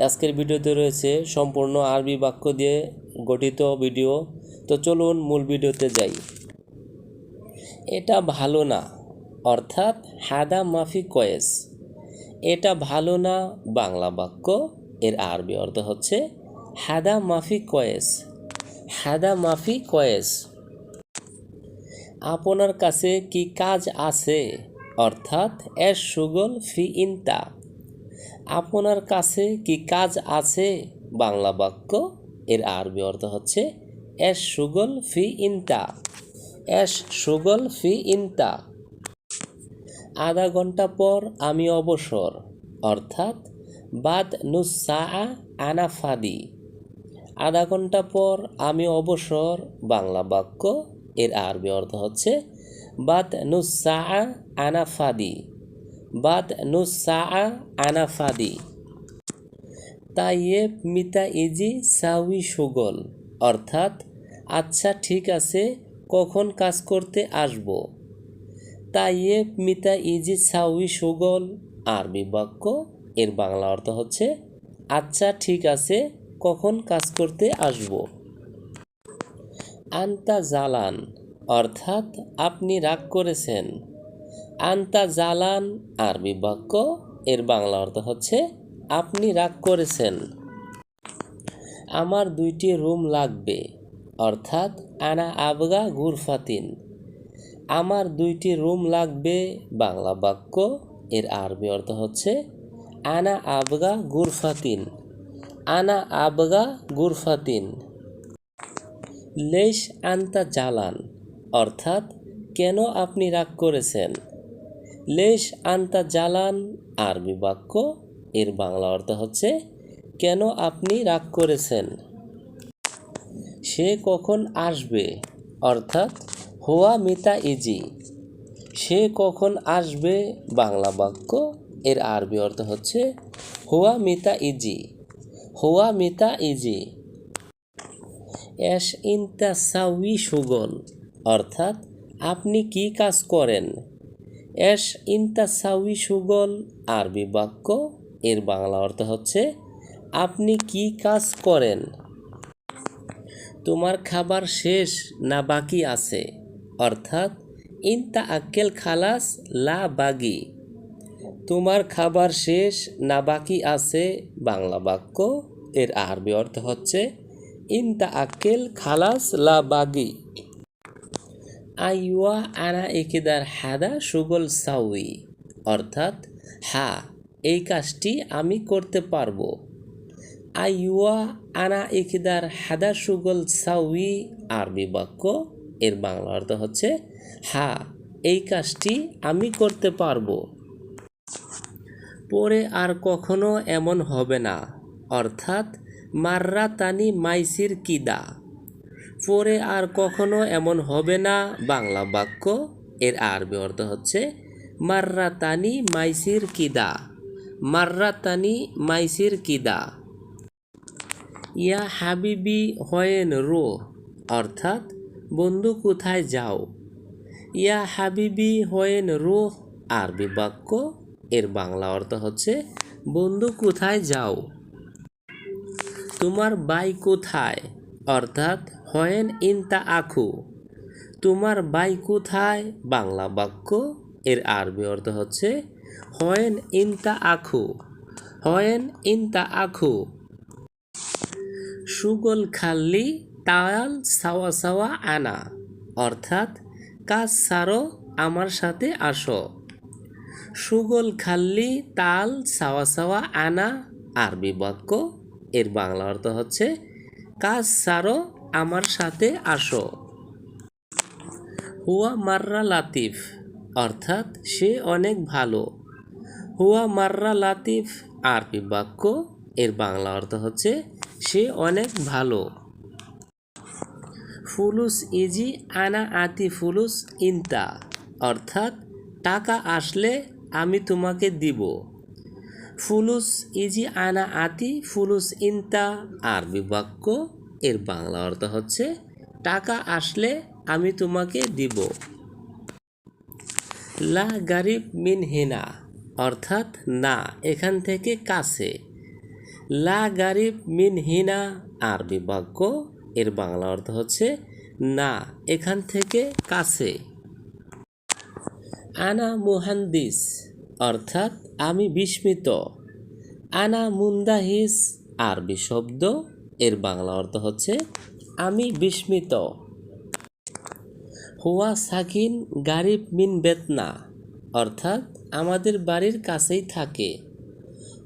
আজকের ভিডিওতে রয়েছে সম্পূর্ণ আরবি বাক্য দিয়ে গঠিত ভিডিও। তো চলুন মূল ভিডিওতে যাই। এটা ভালো না, অর্থাৎ হাদা মাফি কয়েস। এটা ভালো না, বাংলা বাক্য, এর আরবি অর্থ হচ্ছে হাদা মাফি কয়েস। হাদা মাফি কয়েস। আপনার কাছে কি কাজ আছে? অর্থাৎ এর সুগল ফি ইনতা। আপনার কাছে কি কাজ আছে? বাংলা বাক্য, এর আরবি অর্থ হচ্ছে, এস সুগল ফি ইনতা। এস সুগল ফি ইনতা। আধা ঘণ্টা পর আমি অবসর, অর্থাৎ, বাদ নুসা আনা আধা ঘণ্টা পর আমি অবসর, বাংলা বাক্য, এর আরবি অর্থ হচ্ছে, বাদ নুসা আনা বাদ নুসা আনা ফাদি। তাইয়েব মিতা ইজি সাউই সুগল, অর্থাৎ আচ্ছা ঠিক আছে, কখন কাজ করতে আসব? তাইয়েব মিতা ইজি সাউই সুগল, আরবি বাক্য, এর বাংলা অর্থ হচ্ছে আচ্ছা ঠিক আছে, কখন কাজ করতে আসব? আন্তা জালান, অর্থাৎ, আপনি রাগ করেছেন। আন্তা জালান আরবি বাক্য, এর বাংলা অর্থ হচ্ছে, আপনি রাগ করেছেন। আমার দুইটি রুম লাগবে। অর্থাৎ, আনা আবগা গুরফাতিন। আমার দুইটি রুম লাগবে। বাংলা বাক্য, এর আরবি অর্থ হচ্ছে, আনা আবগা গুরফাতিন। আনা আবগা গুরফাতিন। লেশ আন্তা জালান। অর্থাৎ, কেন আপনি রাগ করেছেন? লেশ, আন্তা, জালান, আরবি বাক্য। এর বাংলা অর্থ হচ্ছে, কেন আপনি রাগ করেছেন? সে কখন আসবে? অর্থাৎ, হোয়া মিতা ইজি। সে কখন আসবে? বাংলা বাক্য। এর আরবি অর্থ হচ্ছে, হোয়া মিতা ইজি। হোয়া মিতা ইজি। এস ইনতা সাউই সুগল অর্থাৎ, আপনি কি কাজ করেন? এস ইনতা সাউই সুগল আরবি বাক্য। এর বাংলা অর্থ হচ্ছে, আপনি কি কাজ করেন? তোমার খাবার শেষ না বাকি আছে? অর্থাৎ, ইনতা আক্কেল খালাস লা বাগি। তোমার খাবার শেষ না বাকি আছে? বাংলা বাক্য। এর আরবি অর্থ হচ্ছে, ইনতা আক্কেল খালাস লা বাগি। আইওয়া আনা একেদার হাদা সুগল সাউই অর্থাৎ হা এই কাজটি আমি করতে পারব। আইওয়া আনা একেদার হাদা সুগল সাউই আরবি বাক্য, এর বাংলা অর্থ হচ্ছে হা এই কাজটি আমি করতে পারব। পরে আর কখনো এমন হবে না। অর্থাৎ মাররা তানি মাইসির কিদা। পরে আর কখনো এমন হবে না। বাংলা বাক্য, এর আরবি অর্থ হচ্ছে মাররা তানি মাইসির কিদা। মাররা তানি মাইসির কিদা। ইয়া হাবিবি হয়েন রো, অর্থাৎ, বন্ধু, কোথায় যাও? ইয়া হাবিবি হয়েন রো, আরবি বাক্য, এর বাংলা অর্থ হচ্ছে, বন্ধু, কোথায় যাও? তোমার বাই কোথায়? অর্থাৎ হয়েন ইনতা আখু। তোমার বাই কোথায়? বাংলা বাক্য। এর আরবি অর্থ হচ্ছে হয়েন ইনতা আখু। হয়েন ইনতা আখু। সুগল খাল্লি তাল সাওয়া সাওয়া আনা। অর্থাৎ, কাজ সারো, আমার সাথে আসো। সুগল খাল্লি তাল সাওয়া সাওয়া আনা। আরবি বাক্য। এর বাংলা অর্থ হচ্ছে, কাজ সারো আমার সাথে আসো। হুয়া মাররা লাতিফ, অর্থাৎ সে অনেক ভালো। হুয়া মাররা লাতিফ, আরবি বাক্য, এর বাংলা অর্থ হচ্ছে সে অনেক ভালো। ফুলুস ইজি আনা আতি ফুলুস ইনতা, অর্থাৎ টাকা আসলে আমি তোমাকে দিব। ফুলুস ইজি আনা আতি ফুলুস ইনতা, আরবি বাক্য এর বাংলা অর্থ হচ্ছে, টাকা আসলে আমি তোমাকে দিব। লা গারিব মিন হিনা, অর্থাৎ না, এখান থেকে কাছে। লা গারিব মিন হিনা, আরবি বাক্য, এর বাংলা অর্থ হচ্ছে, না, এখান থেকে কাছে। আনা মুহান্দিস, অর্থাৎ আমি বিস্মিত। আনা মুন্দাহিস, আরবি শব্দ এর বাংলা অর্থ হচ্ছে, আমি বিস্মিত। হুয়া সাকিন গারিব মিন বেতনা। অর্থাৎ, আমাদের বাড়ির কাছেই থাকে।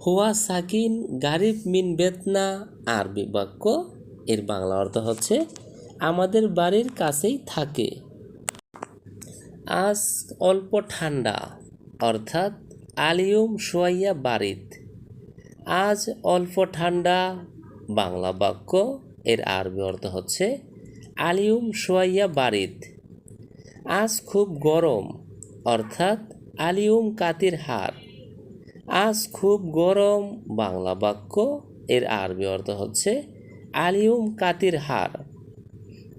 হুয়া সাকিন গারিব মিন বেতনা। আরবি বাক্য, এর বাংলা অর্থ হচ্ছে, আমাদের বাড়ির কাছেই থাকে। আজ অল্প ঠান্ডা। অর্থাৎ, আলিয়ম সোয়াইয়া বাড়িত আজ অল্প ঠান্ডা। বাংলা বাক্য, এর আরবি অর্থ হচ্ছে, আলিউম সোয়াইয়া বাড়িত আজ খুব গরম, অর্থাৎ আলিউম কাতির হার। আজ খুব গরম, বাংলা বাক্য, এর আরবি অর্থ হচ্ছে, আলিউম কাতির হার।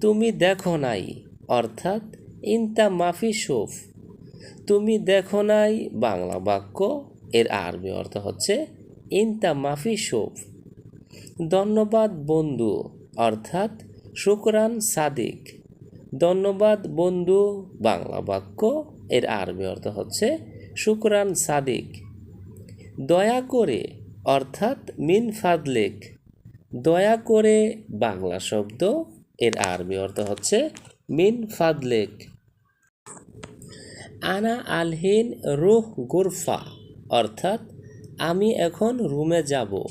তুমি দেখো নাই, অর্থাৎ ইনতা মাফি সুফ। তুমি দেখো নাই, বাংলা বাক্য, এর আরবি অর্থ হচ্ছে, ইনতা মাফি সুফ। ধন্যবাদ বন্ধু, অর্থাৎ শুকরান সাদিক। ধন্যবাদ বন্ধু, বাংলা বাক্য, এর আরবি অর্থ হচ্ছে শুকরান সাদিক। দয়া করে, অর্থাৎ মিন ফাদলেক। দয়া করে, বাংলা শব্দ, এর আরবি অর্থ হচ্ছে মিন ফাদলেক। আনা আলহিন রুহ গুরফা, অর্থাৎ আমি এখন রুমে যাব।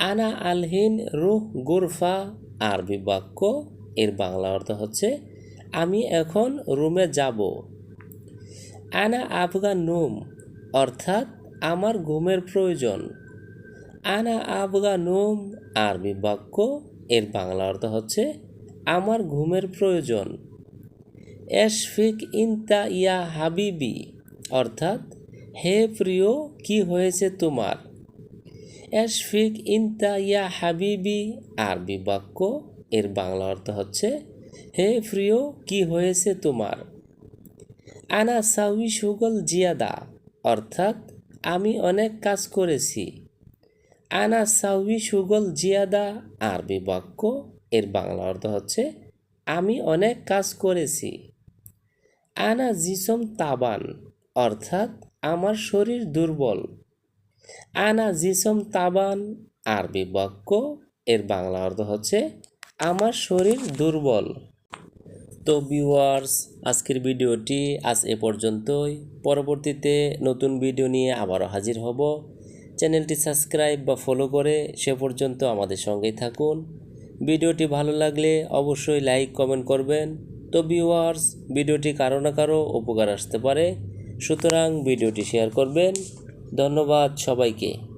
আনা আলহিন রুহ গুরফা আরবি বাক্য। এর বাংলা অর্থ হচ্ছে, আমি এখন রুমে যাব। আনা আফগান নুম, অর্থাৎ আমার ঘুমের প্রয়োজন। আনা আফগানুম আরবি বাক্য। এর বাংলা অর্থ হচ্ছে, আমার ঘুমের প্রয়োজন। এশফিক ইনতা ইয়া হাবিবি, অর্থাৎ, হে প্রিয়, কি হয়েছে তোমার? এশফিক ইনতা ইয়া হাবিবি আরবি বাক্য। এর বাংলা অর্থ হচ্ছে, হে প্রিয়, কি হয়েছে তোমার? আনা সাউই সুগল জিয়াদা অর্থাৎ, আমি অনেক কাজ করেছি। আনা সাউই সুগল জিয়াদা আরবি বাক্য। এর বাংলা অর্থ হচ্ছে, আমি অনেক কাজ করেছি। আনা জিসম তাবান অর্থাৎ, আমার শরীর দুর্বল। আনা জিসম তাবান আরবি বাক্য, এর বাংলা অর্থ হচ্ছে, আমার শরীর দুর্বল। তো ভিউয়ার্স আজকের ভিডিওটি আজ এ পর্যন্তই। পরবর্তীতে নতুন ভিডিও নিয়ে আবারও হাজির হব। চ্যানেলটি সাবস্ক্রাইব বা ফলো করে সে পর্যন্ত আমাদের সঙ্গেই থাকুন। ভিডিওটি ভালো লাগলে অবশ্যই লাইক, কমেন্ট করবেন। তো ভিউয়ার্স ভিডিওটি কারও না কারও উপকার আসতে পারে। সুতরাং ভিডিওটি শেয়ার করবেন। ধন্যবাদ সবাইকে।